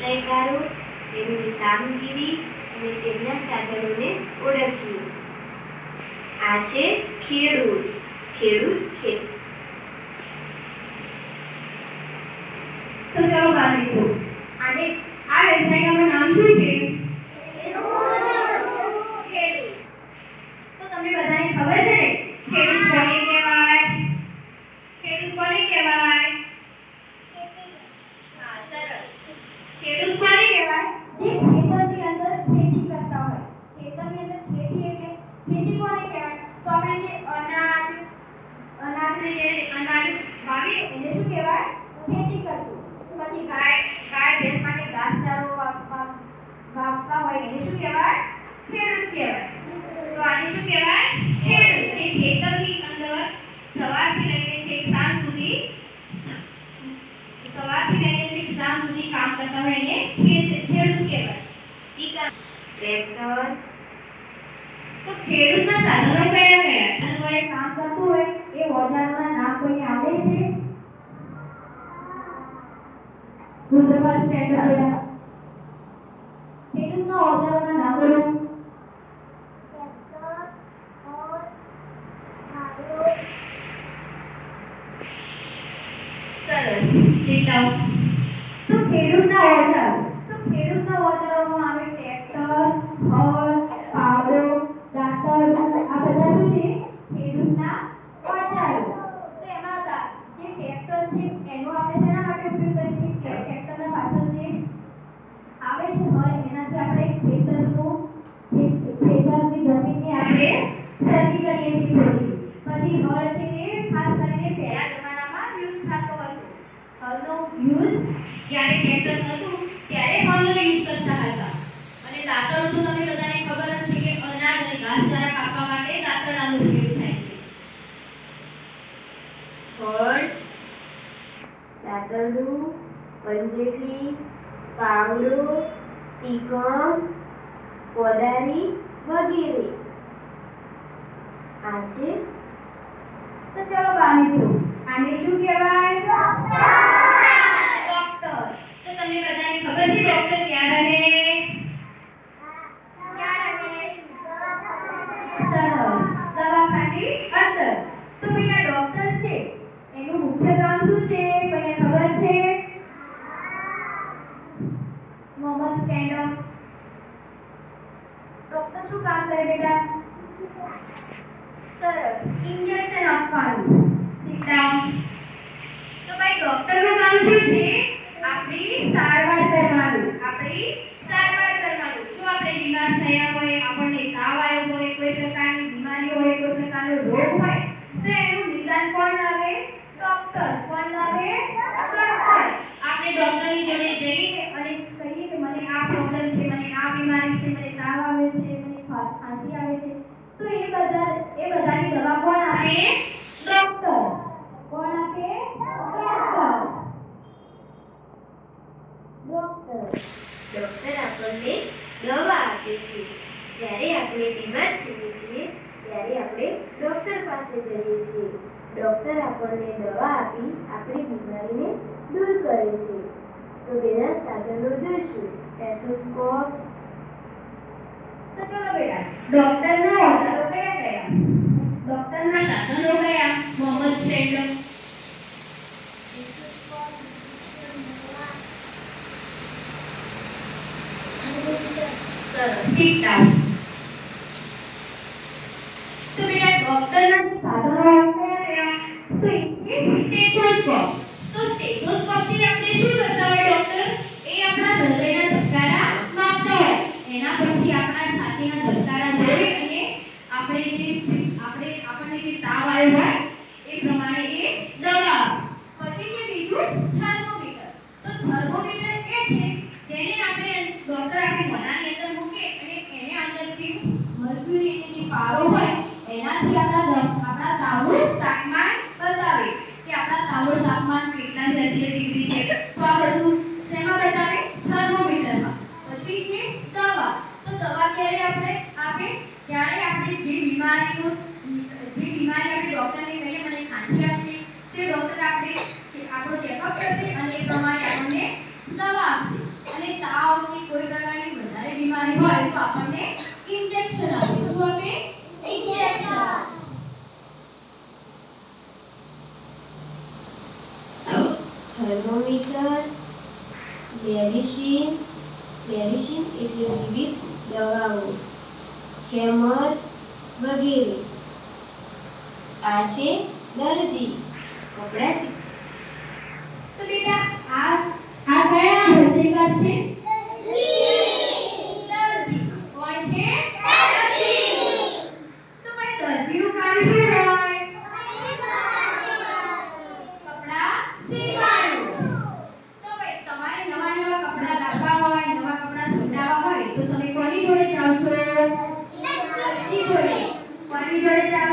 વ્યવસાયકારો તેમની કામગીરી અને તેમના સાધનોને ઓળખીએ. આ છે ખેડૂત. ખેડૂત ખેત. તો ચલો બહાર નીકળો. આજે આ વ્યવસાયનું નામ શું છે? તો તમને બધાને ખબર છે? ખેડૂત કોને કહેવાય? ખેડૂત કોને કહેવાય? હા, સરસ. ખેડૂત કોને કહેવાય? જે ખેતરની અંદર ખેતી કરતા હોય. ખેતરની અંદર ખેતી એટલે ખેતી કોને કહેવાય? તો આપણે જે અનાજ, અનાજને જે અનાજ વાવીએ, એને શું કહેવાય? ખેતી કરતું પછી ગાય ગાય ભેંસ માટે ઘાસચારો વાવ- વાવ- વાવતા હોય એને શું કહેવાય? ખેડૂત કહેવાય. તો આને શું કહેવાય? ખેડૂત. જે ખેતરની અંદર સવારથી લઈને છેક સાંજ સુધી સવારથી લઈને છેક સાંજ સુધી કામ કરતા હોય એને ખેડૂત કહેવાય. ટ્રેક્ટર. તો ખેડૂતના સાધનો કયા કયા? સાધનો કામ કરતું હોય એ ઓજારોના નામ કોઈને આવડે છે બેટા ખેડૂતના ઓજારોના નામ બોલો સરસ sit down. તો ખેડૂતના ઓજાર. તો ખેડૂતના ઓજારોમાં આવે ટ્રેક્ટર હળ પાવડો આ બધા છે? ખેડૂતના ઓજારો. તો એમાં જે ટ્રેક્ટર છે, એનો આપણે શેના માટે ઉપયોગ કરીએ છીએ? ટ્રેક્ટરના પાછળ આવે છે હળ એનાથી આપણે ખેતરનું ખેતરની જમીનની આપણે સરખી કરીએ છીએ પછી હળ છે કે ખાસ કરીને પહેલા જમાનામાં યુઝ થતો હતો હળનો યુઝ જ્યારે ટ્રેક્ટર નહોતું ત્યારે હળનો યુઝ કરતા હતા. અને દાતણ તો તમને બધાને ખબર જ છે કે અનાજ અને ઘાસચારા કાપવા માટે દાતણાનો ઉપયોગ થાય છે. ફળ દાતરડું પંજેટલી પાવડો ટીકમ કોદારી વગેરે. આ છે? તો ચલો બહાર મિત્રો આને શું કહેવાય ડોક્ટર તો તમને બધાને ખબર છે ડોક્ટર ક્યાં રહે ક્યાં રહે સરસ દવાખાની અંદર તો પેલા ડોક્ટર છે એનું મુખ્ય કામ શું છે કોઈને ખબર છે મોહમ્મદ સ્ટેન્ડ અપ ડોક્ટર શું કામ કરે બેટા? સરસ. ઇન્જેક્શન આપવાનું. ડાઉન તો ભાઈ ડોક્ટરનું કામ શું છે આપણી સારવાર કરવાનું આપણી સારવાર કરવાનું જો આપણે બીમાર થયા હોય આપણને તાવ આવ્યો હોય કોઈ પ્રકારની બીમારી હોય કોઈ પ્રકારનો રોગ હોય તો એનું નિદાન કોણ લાવે ડોક્ટર કોણ લાવે ડોક્ટર આપણે ડોક્ટરની જોડે જઈએ અને કહીએ કે મને આ પ્રોબ્લેમ છે મને આ બીમારી છે મને તાવ આવે છે મને ખા- ખાંસી આવે છે તો એ બધા એ બધાની દવા કોણ આપે ડોક્ટર કોણ આપે ડોક્ટર ડોક્ટર ડૉક્ટર આપણને દવા આપે છે. જ્યારે આપણે બીમાર થઈએ છીએ, ત્યારે આપણે ડૉક્ટર પાસે જઈએ છીએ. ડૉક્ટર આપણને દવા આપી આપણી બીમારીને દૂર કરે છે. તો તેના સાધનો જોઈશું. ટેથોસ્કોપ તો ચલો બેટા, ડૉક્ટરના ઓજારો કયા કયા? ડૉક્ટરના સાધનો કયા મોહમ્મદ શેલ્ડમ સરસ sit down તો બેટા ડોક્ટરના જે સાધનો કયા તો એ છે સ્ટેથોસ્કોપ. તો આપણે શું કરતા હોય ડોક્ટર એ આપણા હૃદયના ધબકારા માપતા હોય. એના પરથી આપણા છાતીના ધબકારા જોઈ અને આપણે જે, આપણે, આપણને જે તાવ આવ્યો હોય, એ પ્રમાણે પારો હોય, એનાથી આપણા આપણા તાવનું તાપમાન બતાવે કે આપણા તાવનું તાપમાન કેટલા સેલ્સિયસ ડિગ્રી છે. તો આ બધું શેમાં બતાવે? થર્મોમીટરમાં. પછી છે દવા. તો દવા ક્યારે આપણે આપે? જ્યારે આપણે જે બીમારીનું, જે બીમારી આપણે ડોક્ટરને કહીએ, મને ખાંસી આવશે તે ડોક્ટર આપણે આપણો ચેકઅપ કરશે અને એ પ્રમાણે આપણને દવા આપશે. અને તાવ કે કોઈ પ્રકારની વધારે બીમારી હોય તો આપણને મેડિસિન પેરિસિન એટલે વિવિધ દવાઓ હેમર વગેરે. આ છે દરજી કપડાં તો બેટા આ આ કયા હોશિયાર છે દરજી કોણ છે તો ભાઈ દરજીનું કામ શું હોય કપડાં સીવવાનું તો ભાઈ તમારે નવા નવા કપડાં લાવવા હોય નવા કપડાં સીવડાવવા હોય તો તમે કોની જોડે જાઓ છો દરજી જોડે કોની જોડે જાઓ છો તો ચલો તો આપણે દરજી વિશે સમજ લઈએ તો બેટા દરજી છે એ આપણા કપડાં સીવવાનું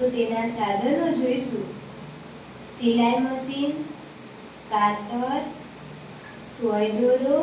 તો તેના સાધનો જોઈશું. સિલાઈ મશીન કાતર સોય દોરો